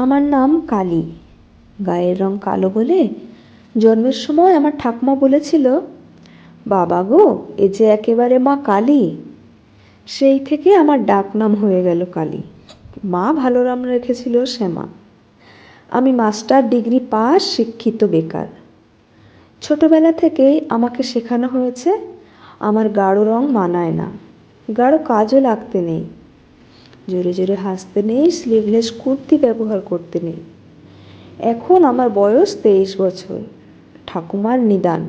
আমার নাম কালী। গায়ের রং কালো বলে জন্মের সময় আমার ঠাকুমা বলেছিল, বাবা গো, এ যে একেবারে মা কালী। সেই থেকে আমার ডাকনাম হয়ে গেল কালী। মা ভালো নাম রেখেছিল শ্যামা আমি মাস্টার ডিগ্রি পাস, শিক্ষিত বেকার। ছোটবেলা থেকেই আমাকে শেখানো হয়েছে, আমার গাঢ় রং মানায় না। গাঢ় কাজও লাগতে নেই। জোরে জোরে হাসতে নেই স্লিভলেস কুর্তি ব্যবহার করতে নেই। এখন আমার বয়স তেইশ বছর। ঠাকুমার নিদান।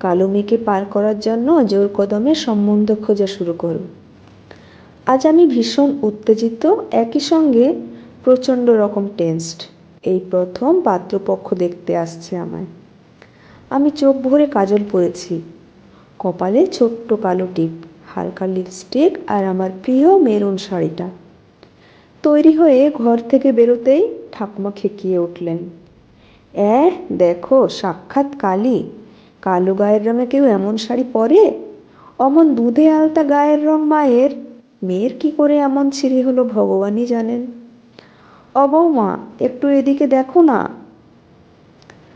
কালো মেয়েকে পার করার জন্য জোর কদমে সম্বন্ধ খোঁজা শুরু করো। আজ আমি ভীষণ উত্তেজিত, একই সঙ্গে প্রচণ্ড রকম টেন্সড এই প্রথম পাত্রপক্ষ দেখতে আসছে আমায়। আমি চোখ ভরে কাজল পরেছি কপালে ছোট্ট কালো টিপ। হালকা লিপস্টিক আর আমার প্রিয় মেরুন শাড়িটা। তৈরি হয়ে ঘর থেকে বেরোতেই ঠাকুমা খেকিয়ে উঠলেন। অ্যাঁ, দেখো, সাক্ষাৎ কালী। কালো গায়ের রঙে কেউ এমন শাড়ি পরে? অমন দুধে আলতা গায়ের রং মায়ের? মেয়ের কি করে এমন ছিঁড়ি হলো ভগবানই জানেন। অবৌমা একটু এদিকে দেখো না।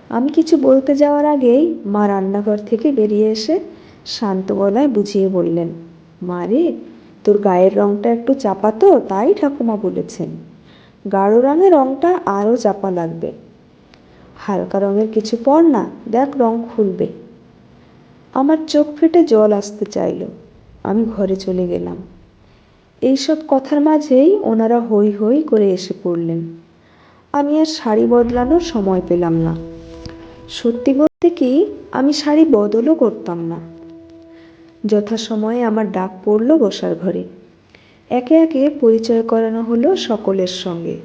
আমি কিছু বলতে যাওয়ার আগেই মা রান্নাঘর থেকে বেরিয়ে এসে শান্ত গলায় বুঝিয়ে বললেন, মা রে, তোর গায়ের রংটা একটু চাপা তো তাই ঠাকুমা বলেছেন। গাঢ় রঙের রংটা আরও চাপা লাগবে। হালকা রঙের কিছু পর না, দেখ রং খুলবে। আমার চোখ ফেটে জল আসতে চাইল। আমি ঘরে চলে গেলাম। এইসব কথার মাঝেই ওনারা হই হই করে এসে পড়লেন। আমি আর শাড়ি বদলানোর সময় পেলাম না। সত্যি বলতে কি, আমি শাড়ি বদলও করতাম না। যথাসময়ে আমার ডাক পড়ল বসার ঘরে। একে একে পরিচয় করানো হলো সকলের সঙ্গে।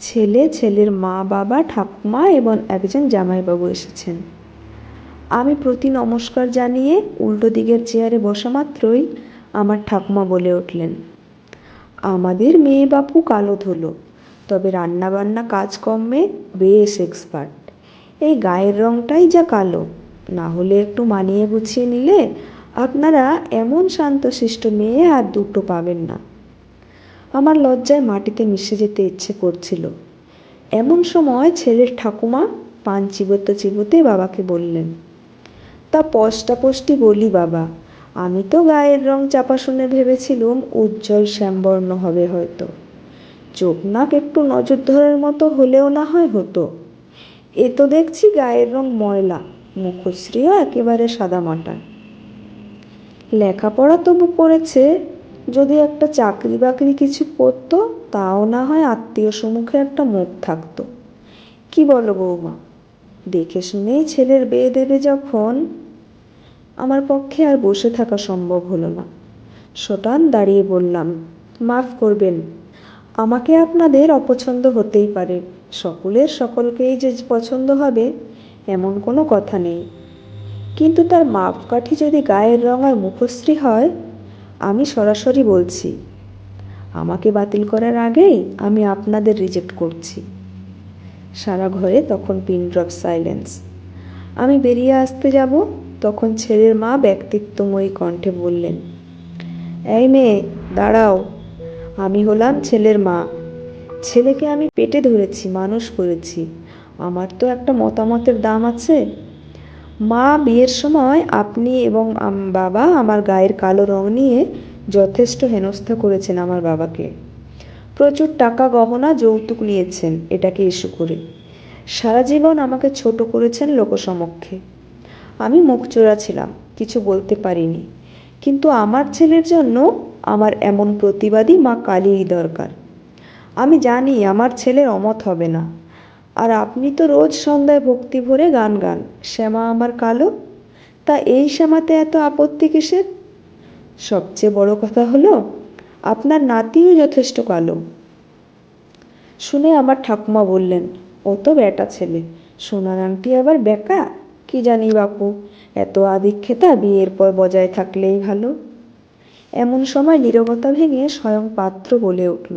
ছেলে, ছেলের মা, বাবা, ঠাকুমা এবং একজন জামাইবাবু এসেছেন। আমি প্রতি নমস্কার জানিয়ে উল্টো দিকের চেয়ারে বসা মাত্রই আমার ঠাকুমা বলে উঠলেন, আমাদের মেয়ে বাপু কালো ধুলো, তবে রান্নাবান্না কাজকর্মে বেশ এক্সপার্ট এই গায়ের রংটাই যা কালো, না হলে একটু মানিয়ে গুছিয়ে নিলে আপনারা এমন শান্তশিষ্ট মেয়ে আর দুটো পাবেন না। আমার লজ্জায় মাটিতে মিশে যেতে ইচ্ছে করছিল। এমন সময় ছেলের ঠাকুমা পান চিবোতে চিবোতে বাবাকে বললেন, তা পষ্টাপষ্টি বলি বাবা, আমি তো গায়ের রং চাপা শুনে ভেবেছিলুম উজ্জ্বল শ্যামবর্ণ হবে হয়তো। চোখ নাক একটু নজর ধরার মতো হলেও না হয় হতো। এ তো দেখছি গায়ের রং ময়লা, মুখশ্রীও একেবারে সাদামাটা লেখাপড়া তবু করেছে, যদি একটা চাকরি বাকরি কিছু করতো, তাও না হয় আত্মীয় সম্মুখে একটা মুখ থাকতো। কি বলো বৌমা? দেখে শুনেই ছেলের বিয়ে দেবে যখন? আমার পক্ষে আর বসে থাকা সম্ভব হলো না। সোটান দাঁড়িয়ে বললাম, মাফ করবেন, আমাকে আপনাদের অপছন্দ হতেই পারে। সকলের সকলকেই যে পছন্দ হবে, এমন কোনো কথা নেই। কিন্তু তার মাপকাঠি যদি গায়ের রং আর মুখশ্রী হয়, আমি সরাসরি বলছি, আমাকে বাতিল করার আগেই আমি আপনাদের রিজেক্ট করছি। সারা ঘরে তখন পিন ড্রপ সাইলেন্স আমি বেরিয়ে আসতে যাব, তখন ছেলের মা ব্যক্তিত্বময়ী কণ্ঠে বললেন, এই মেয়ে, দাঁড়াও। আমি হলাম ছেলের মা। ছেলেকে আমি পেটে ধরেছি, মানুষ করেছি। আমার তো একটা মতামতের দাম আছে। মা বিয়ের সময় আপনি এবং বাবা আমার গায়ের কালো রং নিয়ে যথেষ্ট হেনস্থা করেছেন আমার বাবাকে। প্রচুর টাকা গহনা যৌতুক নিয়েছেন, এটাকে ইস্যু করে। সারা জীবন আমাকে ছোট করেছেন লোকসমক্ষে। আমি মুখ চোরা ছিলাম, কিছু বলতে পারিনি। কিন্তু আমার ছেলের জন্য আমার এমন প্রতিবাদী মা কালীরই দরকার। আমি জানি আমার ছেলের অমত হবে না। আর আপনি তো রোজ সন্ধ্যায় ভক্তি ভরে গান গান। শ্যামা আমার কালো, তা এই শ্যামাতে এত আপত্তি কিসের? সবচেয়ে বড় কথা হলো, আপনার নাতিও যথেষ্ট কালো। শুনে আমার ঠাকুমা বললেন, ও তো বেটা ছেলে, সোনার আংটি আবার বেকা? কি জানি বাপু, এত আদিক্ষেতা বিয়ের পর বজায় থাকলেই ভালো। এমন সময় নীরবতা ভেঙে স্বয়ং পাত্র বলে উঠল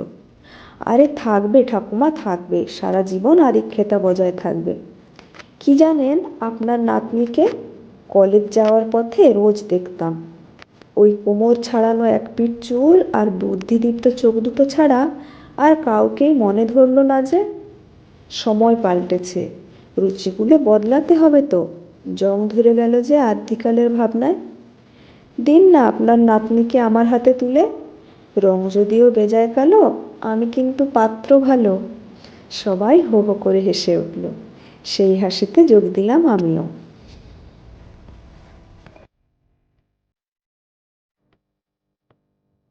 আরে থাকবে ঠাকুমা, থাকবে। সারা জীবন আদিক্ষেতা বজায় থাকবে। কি জানেন, আপনার নাতনিকে কলেজ যাওয়ার পথে রোজ দেখতাম। ওই কোমর ছাড়ানো এক পিঠ চুল আর বুদ্ধিদীপ্ত চোখ দুটো ছাড়া আর কাউকেই মনে ধরলো না যে সময় পাল্টেছে। রুচিগুলো বদলাতে হবে তো। জং ধরে গেল যে আদ্যিকালের ভাবনায়। দিন না, আপনার নাতনিকে আমার হাতে তুলে। রং যদিও বেজায় কালো আমি কিন্তু পাত্র ভালো। সবাই হো হো করে হেসে উঠল। সেই হাসিতে যোগ দিলাম আমিও।